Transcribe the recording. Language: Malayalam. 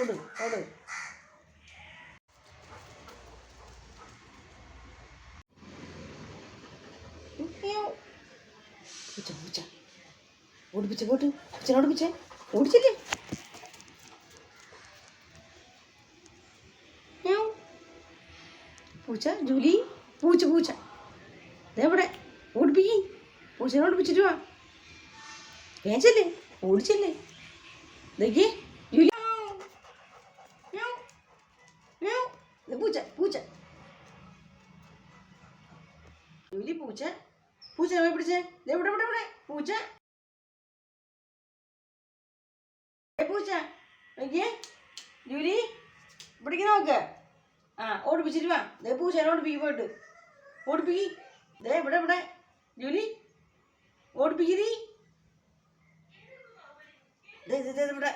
ഓട് ഓട് ഓടിച്ചില്ലേ? പൂച്ച ജൂലി. പൂച്ച പൂച്ച. ഇതെവിടെ ഓടിപ്പിക്കി. പൂച്ചനെ ഓടിപ്പിച്ചിട്ട് ഓടിച്ചല്ലേ? ജൂലി. പൂച്ച പൂച്ച ജൂലി പൂച്ച പൂച്ച പോയി പിടിച്ചേ. ഇവിടെ ഇവിടെ ഇവിടെ. പൂച്ച പൂച്ച നോക്കിയേ. ജൂലി ഇവിടേക്ക് നോക്ക്. ആ ഓടിപ്പിച്ചിട്ട് വാ. ദേ പൂച്ച ഓടിപ്പിക്ക് പോയിട്ട്. ഓടിപ്പിക്കി ദേ ഇവിടെ ഇവിടെ. ജൂലി ഓടിപ്പിക്കിരി ദേ ദേ ഇവിടെ.